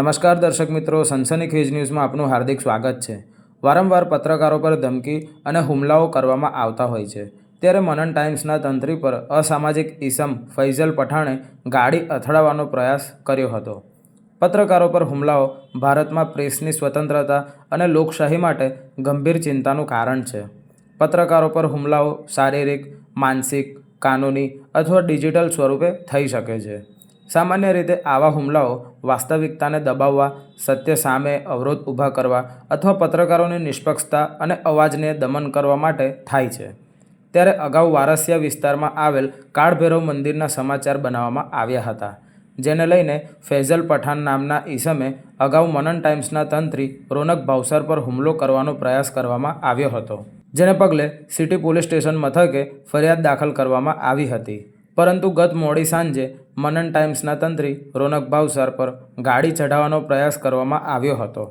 નમસ્કાર દર્શક મિત્રો, સનસની ક્વિઝ ન્યૂઝમાં આપનું હાર્દિક સ્વાગત છે. વારંવાર પત્રકારો પર ધમકી અને હુમલાઓ કરવામાં આવતા હોય છે. ત્યારે મનન ટાઈમ્સના તંત્રી પર અસામાજિક ઈસમ ફૈઝલ પઠાણે ગાડી અથડાવવાનો પ્રયાસ કર્યો હતો. પત્રકારો પર હુમલાઓ ભારતમાં પ્રેસની સ્વતંત્રતા અને લોકશાહી માટે ગંભીર ચિંતાનું કારણ છે. પત્રકારો પર હુમલાઓ શારીરિક, માનસિક, કાનૂની અથવા ડિજિટલ સ્વરૂપે થઈ શકે છે. સામાન્ય રીતે આવા હુમલાઓ વાસ્તવિકતાને દબાવવા, સત્ય સામે અવરોધ ઊભા કરવા અથવા પત્રકારોની નિષ્પક્ષતા અને અવાજને દમન કરવા માટે થાય છે. ત્યારે અગાઉ વારસિયા વિસ્તારમાં આવેલ કાળભૈરવ મંદિરના સમાચાર બનાવવામાં આવ્યા હતા, જેને લઈને ફૈઝલ પઠાણ નામના ઈસમે અગાઉ મનન ટાઈમ્સના તંત્રી રોનક ભાવસર પર હુમલો કરવાનો પ્રયાસ કરવામાં આવ્યો હતો, જેને પગલે સિટી પોલીસ સ્ટેશન મથકે ફરિયાદ દાખલ કરવામાં આવી હતી. પરંતુ ગત મોડી સાંજે મનન ટાઈમ્સના તંત્રી રોનક ભાવસર પર ગાડી ચઢાવવાનો પ્રયાસ કરવામાં આવ્યો હતો.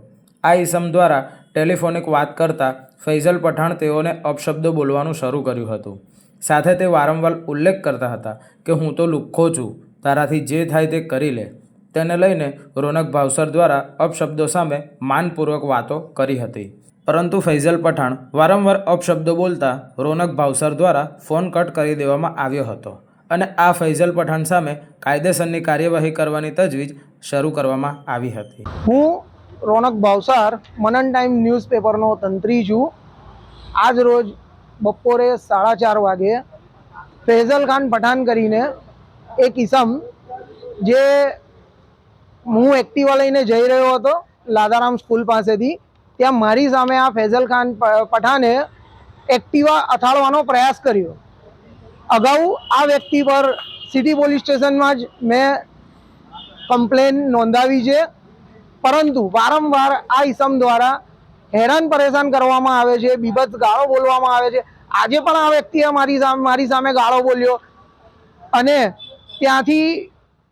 આ ઇસમ દ્વારા ટેલિફોનિક વાત કરતા ફૈઝલ પઠાણ તેઓને અપશબ્દો બોલવાનું શરૂ કર્યું હતું. સાથે તે વારંવાર ઉલ્લેખ કરતા હતા કે, હું તો લુખ્ખો છું, તારાથી જે થાય તે કરી લે. તેને લઈને રોનક ભાવસર દ્વારા અપશબ્દો સામે માનપૂર્વક વાતો કરી હતી. પરંતુ ફૈઝલ પઠાણ વારંવાર અપશબ્દો બોલતા રોનક ભાવસર દ્વારા ફોન કટ કરી દેવામાં આવ્યો હતો. અને આ ફૈઝલ પઠાણ સામે કાયદેસરની કાર્યવાહી કરવાની તજવીજ શરૂ કરવામાં આવી હતી. હું રોનક ભાવસાર, મનન ટાઈમ ન્યૂઝપેપરનો તંત્રી છું. આજ રોજ બપોરે સાડા ચાર વાગે ફૈઝલ ખાન પઠાણ કરીને એક ઇસમ જે હું એક્ટિવા લઈને જઈ રહ્યો હતો લાદારામ સ્કૂલ પાસેથી, ત્યાં મારી સામે આ ફૈઝલ ખાન પઠાને એક્ટિવા અથાળવાનો પ્રયાસ કર્યો. અગાઉ આ વ્યક્તિ પર સિટી પોલીસ સ્ટેશનમાં જ મેં કમ્પ્લેન નોંધાવી છે. પરંતુ વારંવાર આ ઈસમ દ્વારા હેરાન પરેશાન કરવામાં આવે છે, બીભત્સ ગાળો બોલવામાં આવે છે. આજે પણ આ વ્યક્તિએ મારી સામે મારી સામે ગાળો બોલ્યો અને ત્યાંથી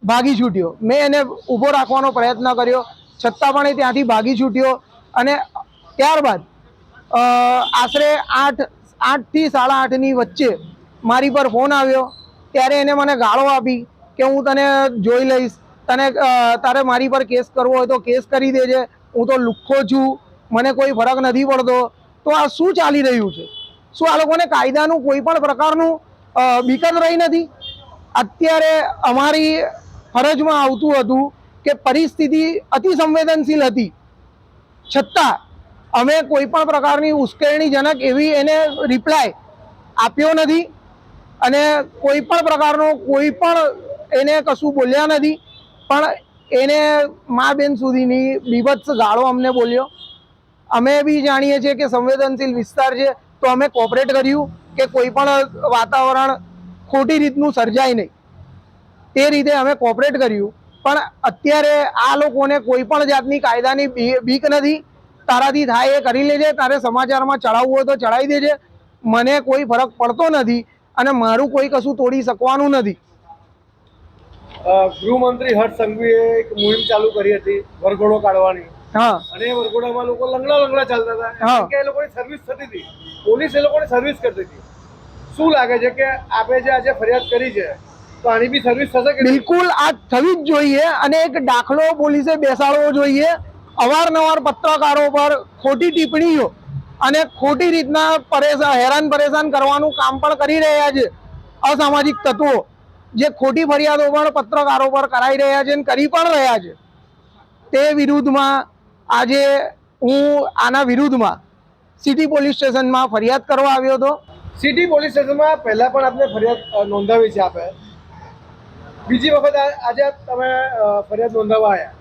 ભાગી છૂટ્યો. મેં એને ઊભો રાખવાનો પ્રયત્ન કર્યો, છતાં પણ એ ત્યાંથી ભાગી છૂટ્યો અને ત્યારબાદ આશરે આઠ, આઠથી સાડા આઠની વચ્ચે મારી પર ફોન આવ્યો ત્યારે એને મને ગાળો આપી કે હું તને જોઈ લઈશ. તને તારે મારી પર કેસ કરવો હોય તો કેસ કરી દેજે. હું તો લુખ્ખો છું મને કોઈ ફરક નથી પડતો. તો આ શું ચાલી રહ્યું છે? શું આ લોકોને કાયદાનું કોઈ પણ પ્રકારનું અ, રહી નથી? અત્યારે અમારી ફરજમાં આવતું હતું કે પરિસ્થિતિ અતિ સંવેદનશીલ હતી. છતાં અમે કોઈ પણ પ્રકારની ઉશ્કેરણીજનક એવી એને રિપ્લાય આપ્યો નથી. અને કોઈ પણ પ્રકારનો કોઈ પણ એને કશું બોલ્યા નથી. પણ એને મા બેન સુધીની બીભત્સ ગાળો અમને બોલ્યો. અમે બી જાણીએ છીએ કે સંવેદનશીલ વિસ્તાર છે, તો અમે કોઓપરેટ કર્યું કે કોઈ પણ વાતાવરણ ખોટી રીતનું સર્જાય નહીં. તે રીતે અમે કોઓપરેટ કર્યું. પણ અત્યારે આ લોકોને કોઈ પણ જાતની કાયદાની બીક નથી. તારાથી થાય એ કરી લેજે, તારે સમાચારમાં ચડાવવું હોય તો ચડાવી દેજે. મને કોઈ ફરક પડતો નથી. અને મારું કોઈ કશું તોડી શકવાનું નથી. ગૃહમંત્રી હર્ષ સંઘવીએ એક મુહિમ ચાલુ કરી હતી વરઘોડો કાઢવાની. હા. અને વરઘોડામાં લોકો લંગડા લંગડા ચાલતા હતા. કે એ લોકોની સર્વિસ થતી હતી. પોલીસ એ લોકોની સર્વિસ કરતી હતી. શું લાગે છે કે આપણે જે આજે ફરિયાદ કરી છે તો આની બી સર્વિસ થશે કે બિલકુલ આ થવી જ જોઈએ અને એક દાખલો પોલીસે બેસાડવો જોઈએ. અવારનવાર પત્રકારો પર ખોટી ટિપ્પણીઓ અને ખોટી રીતના પરેશાન હેરાન પરેશાન કરવાનું કામ પણ કરી રહ્યા છે. અસામાજિક તત્વો જે ખોટી ફરિયાદો પણ પત્રકારો પર કરાઈ રહ્યા છે અને કરી પણ રહ્યા છે. તે વિરુદ્ધમાં આજે હું આના વિરુદ્ધમાં સિટી પોલીસ સ્ટેશનમાં ફરિયાદ કરવા આવ્યો હતો. સિટી પોલીસ સ્ટેશનમાં પહેલાં પણ આપણે ફરિયાદ નોંધાવી છે આપે. બીજી વખત આજે તમે ફરિયાદ નોંધાવવા આવ્યા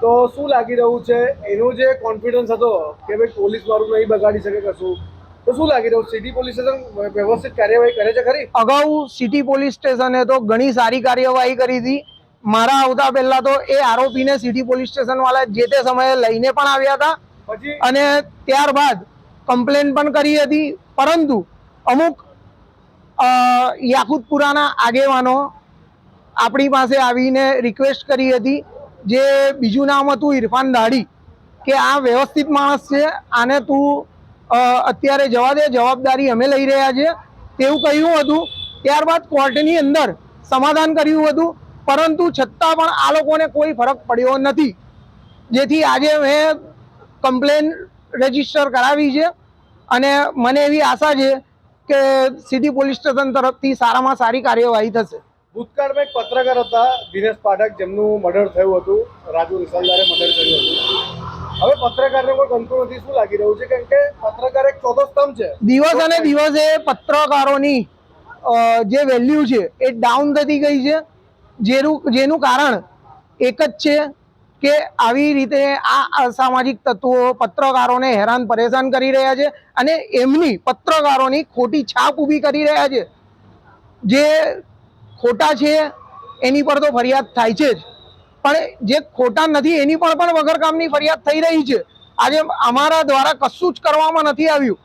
તો શું લાગી રહ્યું છે? એનો જે કોન્ફિડન્સ હતો કે ભાઈ પોલીસ મારું નહીં બગાડી શકે કશું તો શું લાગી રહ્યું? સિટી પોલીસ સ્ટેશન વ્યવસ્થિત કાર્યવાહી કરે છે ખરી? અગાઉ સિટી પોલીસ સ્ટેશને તો ઘણી સારી કાર્યવાહી કરી હતી. મારા આવતા પહેલા તો એ આરોપીને સિટી પોલીસ સ્ટેશન વાળા જે તે સમયે લઈને પણ આવ્યા હતા. અને ત્યારબાદ કમ્પ્લેન પણ કરી હતી. પરંતુ અમુક યાકુતપુરાના આગેવાનો આપણી પાસે આવીને રિક્વેસ્ટ કરી હતી. જે બીજું નામ હતું ઇરફાન દાઢી, કે આ વ્યવસ્થિત માણસ છે, આને તું અત્યારે જવા દે, જવાબદારી અમે લઈ રહ્યા છીએ. તેવું કહ્યું હતું. ત્યારબાદ કોર્ટની અંદર સમાધાન કર્યું હતું. પરંતુ છતાં પણ આ લોકોને કોઈ ફરક પડ્યો નથી. જેથી આજે મેં કમ્પ્લેન રજિસ્ટર કરાવી છે. અને મને એવી આશા છે કે સીધી પોલીસ સ્ટેશન તરફથી સારામાં સારી કાર્યવાહી થશે. ભૂતકાળમાં એક પત્રકાર હતા દિનેશ પાઠક, જેમનું મર્ડર થયું હતું, રાજુ રિસાલદારે મર્ડર કર્યું હતું. હવે પત્રકારને કોઈ ગમતું નથી, શું લાગી રહ્યું છે? કેમ કે પત્રકાર એક ચોથો સ્તંભ છે. દિવસ અને દિવસે પત્રકારોની જે વેલ્યુ છે, એ ડાઉન થતી ગઈ છે. જેનું જેનું કારણ એક જ છે કે આવી રીતે આ અસામાજિક તત્વો પત્રકારોને હેરાન પરેશાન કરી રહ્યા છે અને એમની પત્રકારોની ખોટી છાપ ઊભી કરી રહ્યા છે. જે ખોટા છે એની પર તો ફરિયાદ થાય છે જ. પણ જે ખોટા નથી એની પર પણ વગર કામની ફરિયાદ થઈ રહી છે. આજે અમારા દ્વારા કશું જ કરવામાં નથી આવ્યું.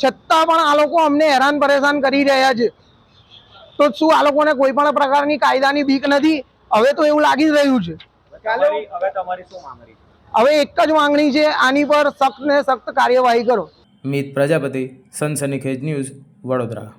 છતાં પણ આ લોકો અમને હેરાન પરેશાન કરી રહ્યા છે. તો શું આ લોકોને કોઈ પણ પ્રકારની કાયદાની બીક નથી? હવે તો એવું લાગી જ રહ્યું છે. હવે તમારી શું માંગણી હવે એક જ માંગણી છે આની પર સખ્ત ને સખ્ત કાર્યવાહી કરો. મિત પ્રજાપતિ સનસનીખેજ ન્યૂઝ વડોદરા.